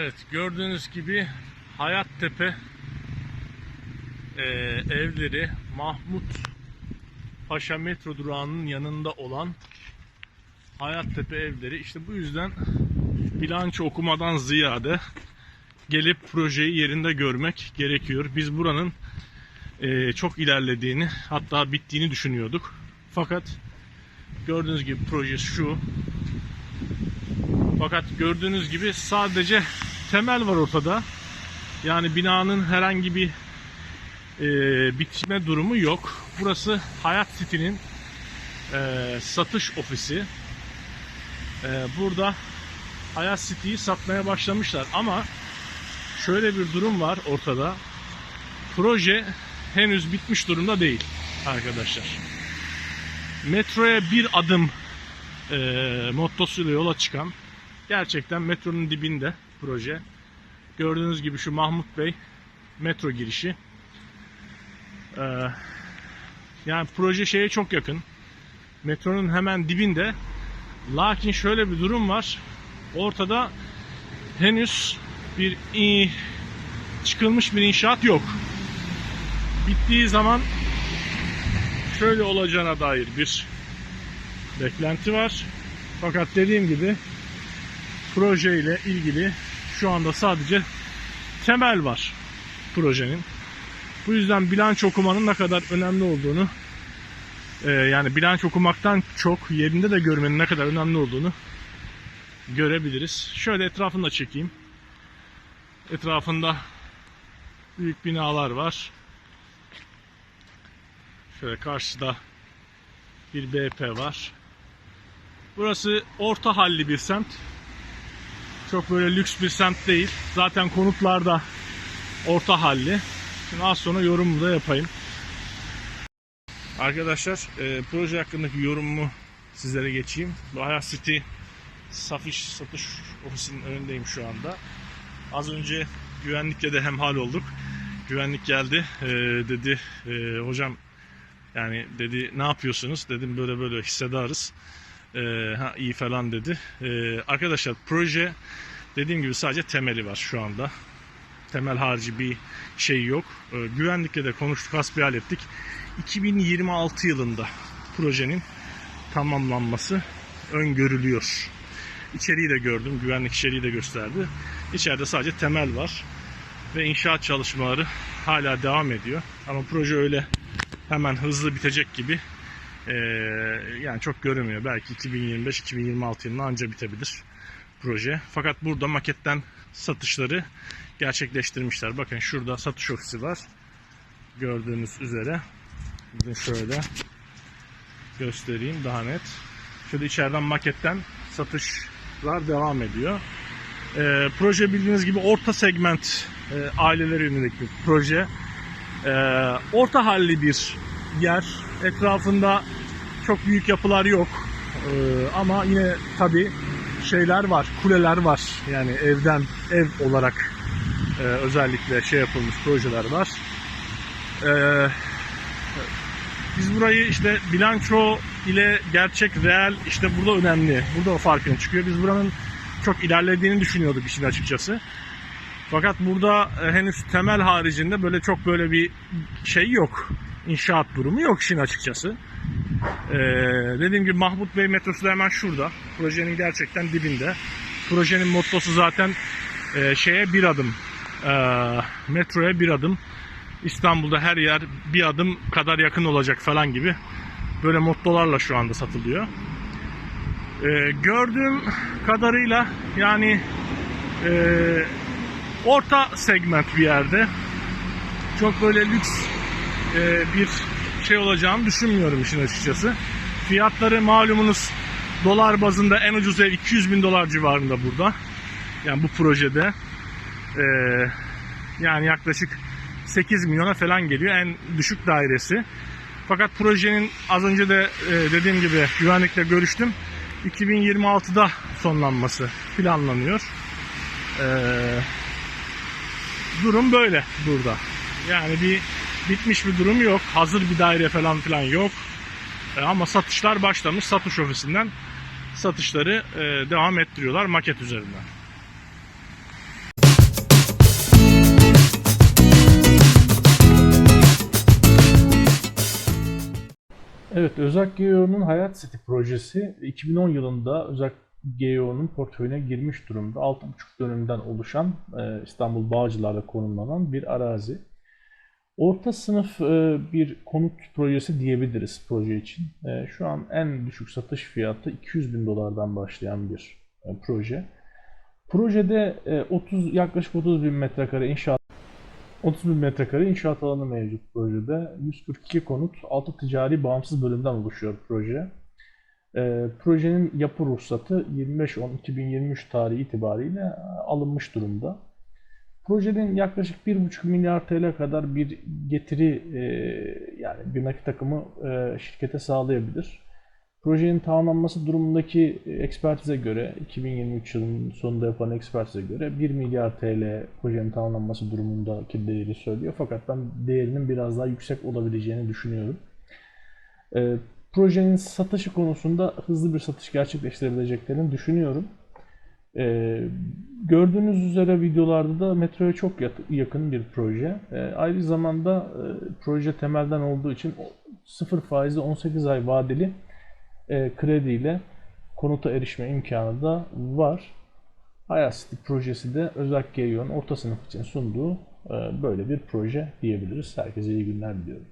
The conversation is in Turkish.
Evet gördüğünüz gibi Hayattepe e, evleri Mahmut Paşa metro durağının yanında olan Hayattepe evleri işte bu yüzden bilanço okumadan ziyade gelip projeyi yerinde görmek gerekiyor. Biz buranın e, çok ilerlediğini hatta bittiğini düşünüyorduk. Fakat gördüğünüz gibi proje şu. Fakat gördüğünüz gibi sadece temel var ortada. Yani binanın herhangi bir e, bitme durumu yok. Burası Hayat City'nin e, satış ofisi. E, burada Hayat City'yi satmaya başlamışlar ama şöyle bir durum var ortada. Proje henüz bitmiş durumda değil arkadaşlar. Metroya bir adım e, mottosuyla yola çıkan gerçekten metronun dibinde proje. Gördüğünüz gibi şu Mahmut Bey metro girişi. Ee, yani proje şeye çok yakın. Metronun hemen dibinde. Lakin şöyle bir durum var. Ortada henüz bir çıkılmış bir inşaat yok. Bittiği zaman şöyle olacağına dair bir beklenti var. Fakat dediğim gibi proje ile ilgili şu anda sadece temel var projenin. Bu yüzden bilanço okumanın ne kadar önemli olduğunu e, yani bilanço okumaktan çok yerinde de görmenin ne kadar önemli olduğunu görebiliriz. Şöyle etrafını da çekeyim. Etrafında büyük binalar var. Şöyle karşıda bir BP var. Burası orta halli bir semt. Çok böyle lüks bir semt değil. Zaten konutlar da orta halli. Şimdi az sonra yorumumu da yapayım. Arkadaşlar e, proje hakkındaki yorumumu sizlere geçeyim. Bu Hayat City Safiş satış ofisinin önündeyim şu anda. Az önce güvenlikle de hemhal olduk. Güvenlik geldi e, dedi e, hocam yani dedi ne yapıyorsunuz dedim böyle böyle hissedarız. E, ha iyi falan dedi. E, arkadaşlar proje dediğim gibi sadece temeli var şu anda. Temel harici bir şey yok. E, güvenlikle de konuştuk, hasbihal ettik. 2026 yılında projenin tamamlanması öngörülüyor. İçeriği de gördüm, güvenlik içeriği de gösterdi. İçeride sadece temel var ve inşaat çalışmaları hala devam ediyor. Ama proje öyle hemen hızlı bitecek gibi ee, yani çok görünmüyor. Belki 2025-2026 yılında anca bitebilir proje. Fakat burada maketten satışları gerçekleştirmişler. Bakın şurada satış ofisi var. Gördüğünüz üzere. Bakın şöyle göstereyim daha net. Şöyle içeriden maketten satışlar devam ediyor. Ee, proje bildiğiniz gibi orta segment e, ailelere yönelik bir proje. Ee, orta halli bir yer. Etrafında çok büyük yapılar yok. Ee, ama yine tabi şeyler var, kuleler var. Yani evden ev olarak e, özellikle şey yapılmış projeler var. Ee, biz burayı işte bilanço ile gerçek, reel işte burada önemli. Burada o farkın çıkıyor. Biz buranın çok ilerlediğini düşünüyorduk işin açıkçası. Fakat burada e, henüz temel haricinde böyle çok böyle bir şey yok. İnşaat durumu yok işin açıkçası. Ee, dediğim gibi Mahmut Bey metrosu da hemen şurada. Projenin gerçekten dibinde. Projenin mottosu zaten e, şeye bir adım. E, metroya bir adım. İstanbul'da her yer bir adım kadar yakın olacak falan gibi. Böyle mottolarla şu anda satılıyor. Ee, gördüğüm kadarıyla yani e, orta segment bir yerde. Çok böyle lüks e, bir şey olacağını düşünmüyorum işin açıkçası. Fiyatları malumunuz dolar bazında en ucuz ev 200 bin dolar civarında burada. Yani bu projede. E, yani yaklaşık 8 milyona falan geliyor en düşük dairesi. Fakat projenin az önce de e, dediğim gibi güvenlikle görüştüm. 2026'da sonlanması planlanıyor. Ee, durum böyle burada. Yani bir bitmiş bir durum yok. Hazır bir daire falan filan yok. E, ama satışlar başlamış. Satış ofisinden satışları e, devam ettiriyorlar maket üzerinden. Evet, Özak GEO'nun Hayat City projesi 2010 yılında Özak GEO'nun portföyüne girmiş durumda. 6,5 dönümden oluşan e, İstanbul Bağcılar'da konumlanan bir arazi. Orta sınıf e, bir konut projesi diyebiliriz proje için. E, Şu an en düşük satış fiyatı 200 bin dolardan başlayan bir e, proje. Projede e, 30 yaklaşık 30 bin metrekare inşaat 30 bin metrekare inşaat alanı mevcut projede. 142 konut, 6 ticari bağımsız bölümden oluşuyor proje. Projenin yapı ruhsatı 25.10.2023 tarihi itibariyle alınmış durumda. Projenin yaklaşık 1,5 milyar TL kadar bir getiri e, yani bir nakit akımı e, şirkete sağlayabilir. Projenin tamamlanması durumundaki ekspertize göre 2023 yılının sonunda yapılan ekspertize göre 1 milyar TL projenin tamamlanması durumundaki değeri söylüyor. Fakat ben değerinin biraz daha yüksek olabileceğini düşünüyorum. Ee, projenin satışı konusunda hızlı bir satış gerçekleştirebileceklerini düşünüyorum. Ee, gördüğünüz üzere videolarda da metroya çok yak- yakın bir proje. Ee, aynı zamanda e, proje temelden olduğu için o- sıfır faizli 18 ay vadeli e, krediyle konuta erişme imkanı da var. Hayat projesi de Özak GEO'nun orta sınıf için sunduğu e, böyle bir proje diyebiliriz. Herkese iyi günler diliyorum.